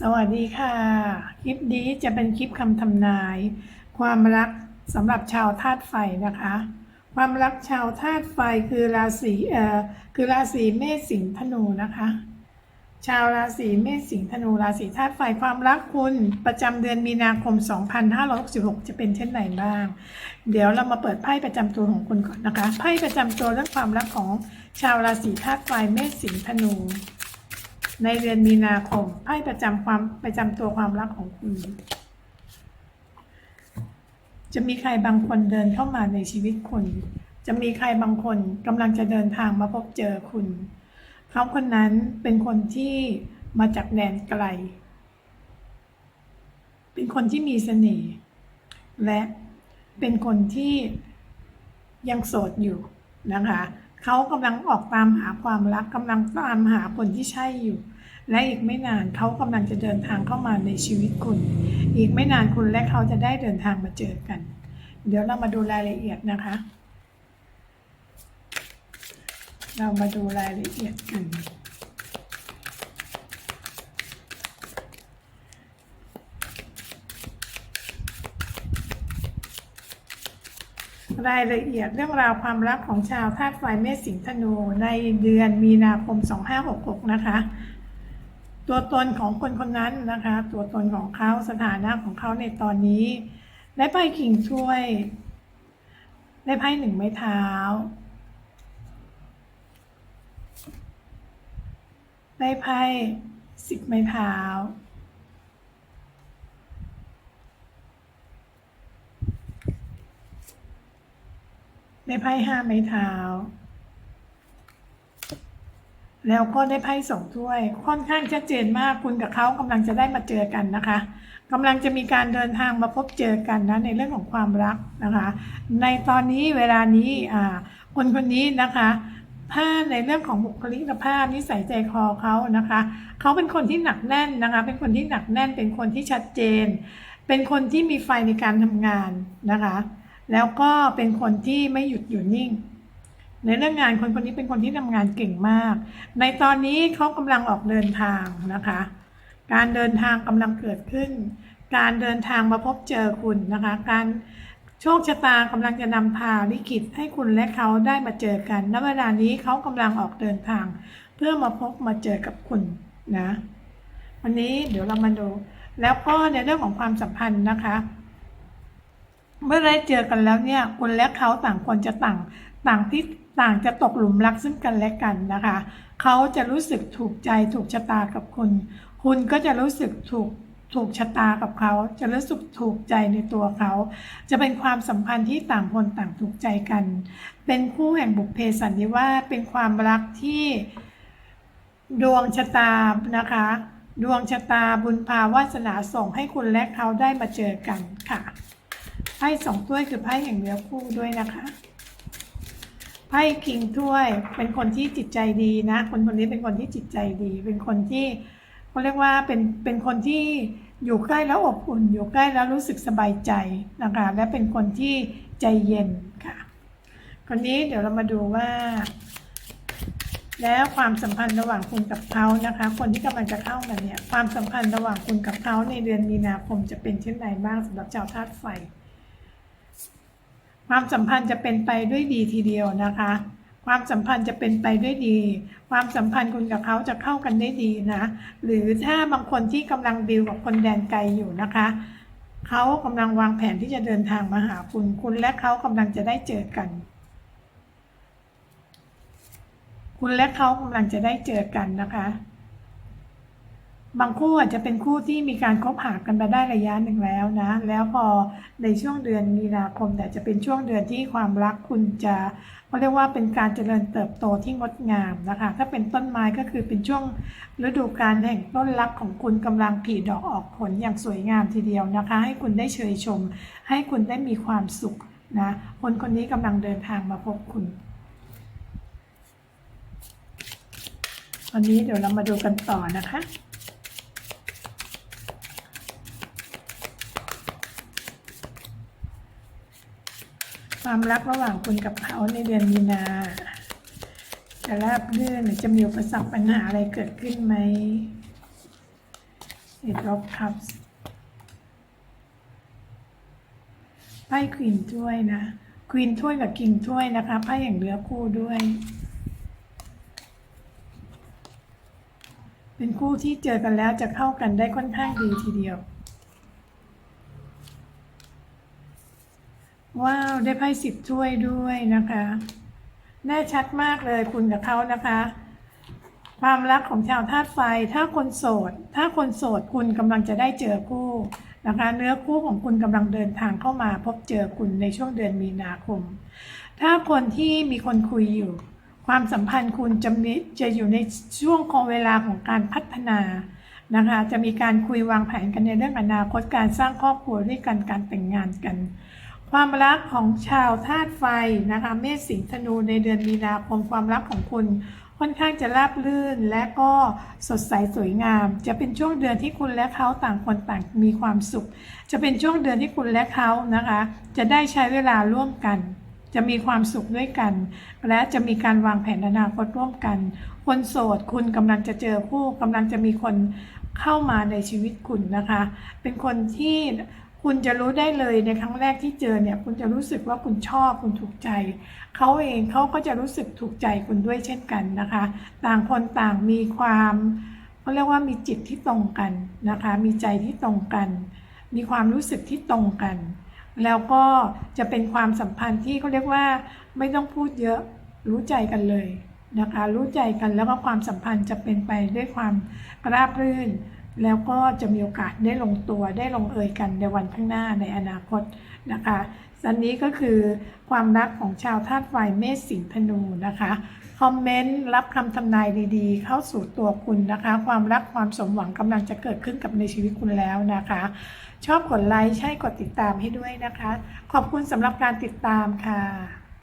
สวัสดีค่ะ คลิปนี้จะเป็นคลิปคำทำนาย ความรักสำหรับชาวธาตุไฟนะคะ ความรักชาวธาตุไฟคือราศีเอ่อคือราศีเมษสิงห์ธนูนะคะ ชาวราศีเมษสิงห์ธนูราศีธาตุไฟความรักคุณประจำเดือนมีนาคม 2566 จะเป็นเช่นไหนบ้าง เดี๋ยวเรามาเปิดไพ่ประจำตัวของคุณก่อนนะคะไพ่ประจำตัวเรื่องความรักของชาวราศีธาตุไฟเมษสิงห์ธนู ในเดือนมีนาคมไพ่ประจำความประจำตัวความรักของคุณ จะมีใครบางคนเดินเข้ามาในชีวิตคุณ จะมีใครบางคนกำลังจะเดินทางมาพบเจอคุณ เขาคนนั้นเป็นคนที่มาจากแดนไกล เป็นคนที่มีเสน่ห์และเป็นคนที่ยังโสดอยู่นะคะ เขากำลังออกตามหาความรักกำลังตามหาคนที่ใช่อยู่ และอีกไม่นานเขากำลังจะเดินทางเข้ามาในชีวิตคุณ อีกไม่นานคุณและเขาจะได้เดินทางมาเจอกัน เดี๋ยวเรามาดูรายละเอียดนะคะ เรามาดูรายละเอียดกัน รายละเอียดเรื่องราวความรักของชาวธาตุไฟเมษสิงห์ธนู ในเดือนมีนาคม 2566 นะคะ ตัวตนของคนคนนั้นนะคะ ตัวตนของเขาสถานะของเขาในตอนนี้ได้ไพ่คิงถ้วย ได้ไพ่หนึ่งไม้เท้า ได้ไพ่สิบไม้เท้า ได้ไพ่ห้าไม้เท้า แล้วก็ได้ไพ่สองถ้วย ค่อนข้างชัดเจนมากคุณกับเขากำลังจะได้มาเจอกันนะคะกำลังจะมีการเดินทางมาพบเจอกันนะในเรื่องของความรักนะคะ ในตอนนี้เวลานี้อ่าคนคนนี้นะคะถ้าในเรื่องของบุคลิกภาพนิสัยใจคอเขานะคะ เขาเป็นคนที่หนักแน่นนะคะ เป็นคนที่หนักแน่น เป็นคนที่ชัดเจน เป็นคนที่มีไฟในการทำงานนะคะ แล้วก็เป็นคนที่ไม่หยุดอยู่นิ่ง ในเรื่องงานคนคนนี้เป็นคนที่ทำงานเก่งมาก ในตอนนี้เขากำลังออกเดินทางนะคะ การเดินทางกำลังเกิดขึ้น การเดินทางมาพบเจอคุณนะคะ การโชคชะตากำลังจะนำพาลิขิตให้คุณและเขาได้มาเจอกัน ณ เวลานี้เขากำลังออกเดินทาง เพื่อมาพบมาเจอกับคุณนะ วันนี้เดี๋ยวเรามาดู แล้วก็ในเรื่องของความสัมพันธ์นะคะ เมื่อได้เจอกันแล้วเนี่ยคุณและเขาต่างคนจะต่างต่างที่ต่างจะตกหลุมรักซึ่งกันและกันนะคะ เขาจะรู้สึกถูกใจถูกชะตากับคุณ คุณก็จะรู้สึกถูกถูกชะตากับเขา จะรู้สึกถูกใจในตัวเขา จะเป็นความสัมพันธ์ที่ต่างคนต่างถูกใจกัน เป็นคู่แห่งบุพเพสันนิวาสเป็นความรักที่ดวงชะตานะคะ ดวงชะตาบุญพาวาสนาส่งให้คุณและเขาได้มาเจอกันค่ะ ไพ่สองถ้วยคือไพ่แห่งเนื้อคู่ด้วยนะคะไพ่คิงถ้วยเป็นคนที่จิตใจดีนะ คนคนนี้เป็นคนที่จิตใจดี เป็นคนที่เขาเรียกว่าเป็นเป็นคนที่อยู่ใกล้แล้วอบอุ่น อยู่ใกล้แล้วรู้สึกสบายใจนะคะและเป็นคนที่ใจเย็นค่ะ คนนี้เดี๋ยวเรามาดูว่า แล้วความสัมพันธ์ระหว่างคุณกับเขานะคะ คนที่กำลังจะเข้ามาเนี่ยความสัมพันธ์ระหว่างคุณกับเขาในเดือนมีนาคมจะเป็นเช่นไรบ้างสำหรับชาวธาตุไฟ ความสัมพันธ์จะเป็นไปด้วยดีทีเดียวนะคะ ความสัมพันธ์จะเป็นไปด้วยดี ความสัมพันธ์คุณกับเขาจะเข้ากันได้ดีนะ หรือถ้าบางคนที่กำลังดีลกับคนแดนไกลอยู่นะคะ เขากำลังวางแผนที่จะเดินทางมาหาคุณ คุณและเขากำลังจะได้เจอกัน คุณและเขากำลังจะได้เจอกันนะคะ บางคู่อาจจะเป็นคู่ที่มีการคบหากันมาได้ระยะหนึ่งแล้วนะ แล้วพอในช่วงเดือนมีนาคมแต่จะเป็นช่วงเดือนที่ความรักคุณจะเขาเรียกว่าเป็นการเจริญเติบโตที่งดงามนะคะ ถ้าเป็นต้นไม้ก็คือเป็นช่วงฤดูกาลแห่งต้นรักของคุณกำลังผลิดอกออกผลอย่างสวยงามทีเดียวนะคะ ให้คุณได้เชยชม ให้คุณได้มีความสุขนะคนคนนี้กำลังเดินทางมาพบคุณวันนี้เดี๋ยวเรามาดูกันต่อนะคะ ความรักระหว่างคุณกับเขาในเดือนมีนา จะราบรื่นหรือจะมีอุปสรรคปัญหาอะไรเกิดขึ้นไหม Eight of Cups ไพ่ควีนถ้วยนะควีนถ้วยกับกิงถ้วยนะคะไพ่อย่างเรือคู่ด้วย เป็นคู่ที่เจอกันแล้วจะเข้ากันได้ค่อนข้างดีทีเดียว ว้าว ได้ไพ่สิบถ้วยด้วยนะคะ แน่ชัดมากเลยคุณกับเขานะคะ ความรักของชาวธาตุไฟ ถ้าคนโสด ถ้าคนโสดคุณกำลังจะได้เจอคู่นะคะ เนื้อคู่ของคุณกำลังเดินทางเข้ามาพบเจอคุณในช่วงเดือนมีนาคม ถ้าคนที่มีคนคุยอยู่ ความสัมพันธ์คุณจะมีจะอยู่ในช่วงของเวลาของการพัฒนานะคะ จะมีการคุยวางแผนกันในเรื่องอนาคตการสร้างครอบครัวด้วยกันการแต่งงานกัน ความรักของชาวธาตุไฟนะคะ เมษสิงห์ธนูในเดือนมีนาคมความรักของคุณค่อนข้างจะราบรื่นและก็สดใสสวยงาม จะเป็นช่วงเดือนที่คุณและเขาต่างคนต่างมีความสุข จะเป็นช่วงเดือนที่คุณและเขานะคะ จะได้ใช้เวลาร่วมกัน จะมีความสุขด้วยกัน และจะมีการวางแผนอนาคตร่วมกัน คนโสดคุณกำลังจะเจอคู่กำลังจะมีคนเข้ามาในชีวิตคุณนะคะ เป็นคนที่ คุณจะรู้ได้เลยในครั้งแรกที่เจอเนี่ย คุณจะรู้สึกว่าคุณชอบคุณถูกใจ เขาเองเขาก็จะรู้สึกถูกใจคุณด้วยเช่นกันนะคะ ต่างคนต่างมีความเขาเรียกว่ามีจิตที่ตรงกันนะคะ มีใจที่ตรงกัน มีความรู้สึกที่ตรงกัน แล้วก็จะเป็นความสัมพันธ์ที่เขาเรียกว่าไม่ต้องพูดเยอะรู้ใจกันเลยนะคะ รู้ใจกันแล้วก็ความสัมพันธ์จะเป็นไปด้วยความราบรื่น แล้วก็จะมีโอกาสได้ลงตัวได้ลงเอยกันในวันข้างหน้าในอนาคตนะคะอันนี้ก็คือความรักของชาวธาตุไฟเมษสิงห์ธนูนะคะคอมเมนต์รับคำทำนายดีๆ เข้าสู่ตัวคุณนะคะ ความรักความสมหวังกำลังจะเกิดขึ้นกับในชีวิตคุณแล้วนะคะ ชอบกดไลค์ใช่กดติดตามให้ด้วยนะคะ ขอบคุณสำหรับการติดตามค่ะ